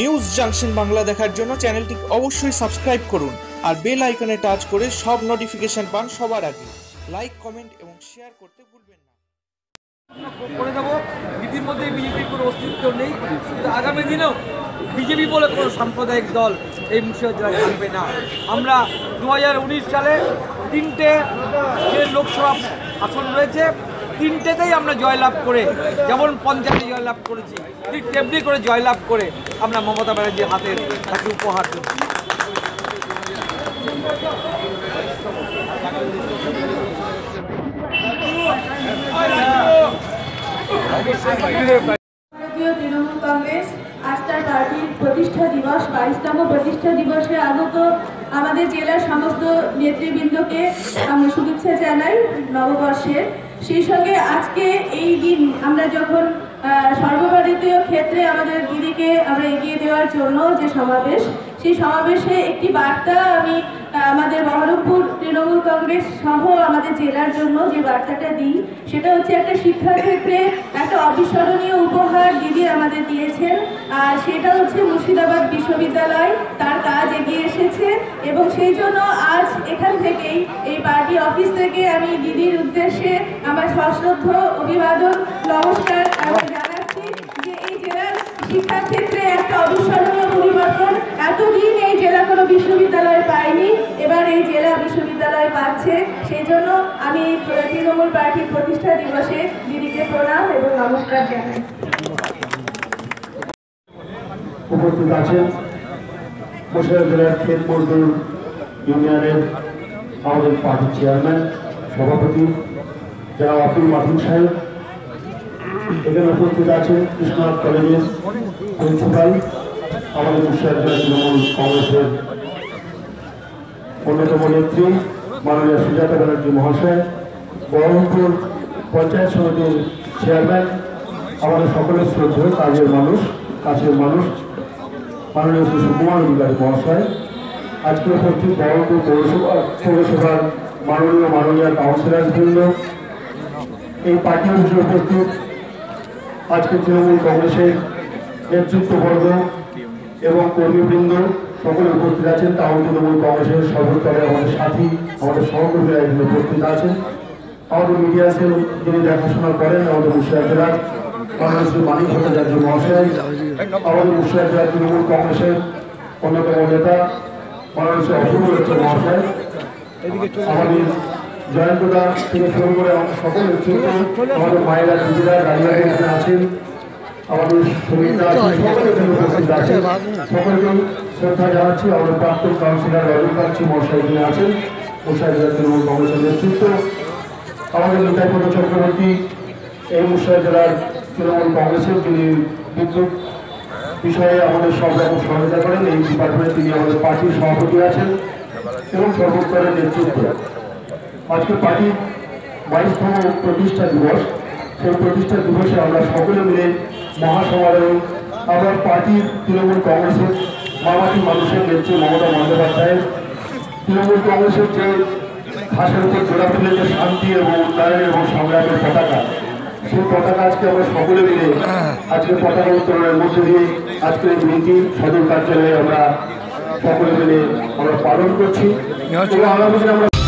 News junction Bangla দেখার জন্য চ্যানেলটি অবশ্যই সাবস্ক্রাইব করুন আর বেল আইকনে টাচ করে সব নোটিফিকেশন পান সবার আগে। লাইক কমেন্ট এবং শেয়ার করতে ভুলবেন না। করে দেবো। ইতিমধ্যে বিজেপির কোনো অস্তিত্ব নেই। আগামী দিনেও বিজেপি বলে কোনো সাম্প্রদায়িক দল এই মুর্শিদাবাদ থাকবে না। আমরা দু হাজার উনিশ সালে তিনটে যে লোকসভা আসন রয়েছে তিনটেতেই আমরা জয়লাভ করে, যেমন পঞ্চায়েতে জয়লাভ করেছি, ঠিক তেমনি করে জয়লাভ করে আমরা মমতা ব্যানার্জির হাতে তাকে উপহার পার্টির প্রতিষ্ঠা দিবস, বাইশতম প্রতিষ্ঠা দিবসে আগত আমাদের জেলার সমস্ত নেতৃবৃন্দকে আমি শুভেচ্ছা জানাই নববর্ষের সেই সঙ্গে আজকে এই দিন আমরা যখন সর্বভারতীয় ক্ষেত্রে আমাদের দিদিকে আমরা এগিয়ে দেওয়ার জন্য যে সমাবেশ, সেই সমাবেশে একটি বার্তা আমি আমাদের বহরমপুর তৃণমূল কংগ্রেস সহ আমাদের জেলার জন্য যে বার্তাটা দিই, সেটা হচ্ছে একটা শিক্ষাক্ষেত্রে একটা অবিস্মরণীয় উপহার দিদি আমাদের দিয়েছেন, আর সেটা হচ্ছে মুর্শিদাবাদ বিশ্ববিদ্যালয়। তার কাজ এগিয়ে এবং সেই জন্য আজ এখান থেকেই এই পার্টি অফিস থেকে আমি দিদির উদ্দেশ্যে আমার সশ্রদ্ধ অভিবাদন, নমস্কার আমি জানাচ্ছি যে এই জেলার শিক্ষাক্ষেত্রে একটা অবিস্মরণীয় পরিবর্তন। এতদিন এই জেলা কোনো বিশ্ববিদ্যালয় পায়নি, এবার এই জেলা বিশ্ববিদ্যালয় পাচ্ছে। সেই জন্য আমি তৃণমূল পার্টির প্রতিষ্ঠা দিবসে দিদিকে প্রণাম এবং নমস্কার জানাই উপস্থিত আছেন মুর্শিদাবাদ জেলার ইউনিয়নের আমাদের পার্টির চেয়ারম্যান, সভাপতি যারা আব্দুল মাহিন সাহেব। এখানে উপস্থিত আছেন কৃষ্ণনাথ আমাদের মুর্শিদাবাদ জেলা অন্যতম নেত্রী, মাননীয় সুজাতা ব্যানার্জি মহাশয়, বহরমপুর পঞ্চায়েত সমিতির চেয়ারম্যান, আমাদের সকলের শ্রদ্ধেয় কাজের মানুষ, কাছের মানুষ। মাননীয় সুকুমার অধিকারী মহাশয় আজকে উপস্থিত বহরমপুর পৌরসভা, পৌরসভার মাননীয় মাননীয় কাউন্সিলর বৃন্দ, এই পার্টি অফিসে উপস্থিত আজকে তৃণমূল কংগ্রেসের নেতৃত্ববর্গ এবং কর্মীবৃন্দ, সকলে উপস্থিত আছেন। তাও তৃণমূল কংগ্রেসের সর্বস্তরে আমাদের সাথী, আমাদের সহকর্মীরা এখানে উপস্থিত আছেন। আমাদের মিডিয়া সেল যিনি দেখাশোনা করেন, আমাদের মুর্শিদাবাদ মাননীয় শ্রী মানিক ভট্টাচার্য মহাশয় আমাদের মুর্শিদাবাদ জেলার তৃণমূল কংগ্রেসের অন্যতম নেতা মাননীয় শ্রী দত্ত মহাশয় আমাদের জয়ন্তদা থেকে শুরু করে আমাদের সকল নেতৃত্ব আমাদের মায়েরা দিদিরা দাঁড়িয়ে এখানে আছেন। আমাদের উপস্থিত আছেন। সকলকে শ্রদ্ধা জানাচ্ছি। আমাদের প্রাক্তন কাউন্সিলর রজনীকান্ত মহাশয় এখানে আছেন। মুর্শিদাবাদ জেলা তৃণমূল কংগ্রেসের নেতৃত্ব। আমাদের নিতাইপদ চক্রবর্তী। এই মুর্শিদাবাদ জেলার তৃণমূল কংগ্রেসের যিনি বিদ্যুৎ বিষয়ে আমাদের সব রকম সহায়তা করেন, এই ডিপার্টমেন্টে তিনি আমাদের পার্টির সভাপতি আছেন এবং সর্বস্তরের নেতৃত্ব। আজকে পার্টির বাইশতম প্রতিষ্ঠা দিবস। সেই প্রতিষ্ঠা দিবসে আমরা সকলে মিলে মহাসমারোহ, আবার পার্টির তৃণমূল কংগ্রেসের মামাটি মানুষের নেত্রী মমতা বন্দ্যোপাধ্যায়ের তৃণমূল কংগ্রেসের যে ঘাসের উপর জোড়া তুলে যে শান্তি এবং উন্নয়ন এবং সংগ্রামের পতাকা। সেই পতাকা আজকে আমরা সকলে মিলে আজকে পতাকা উত্তোলনের মধ্যে দিয়ে আজকের এই নীতি সদর কার্যালয়ে আমরা সকলে মিলে আমরা পালন করছি। আগামী দিনে আমরা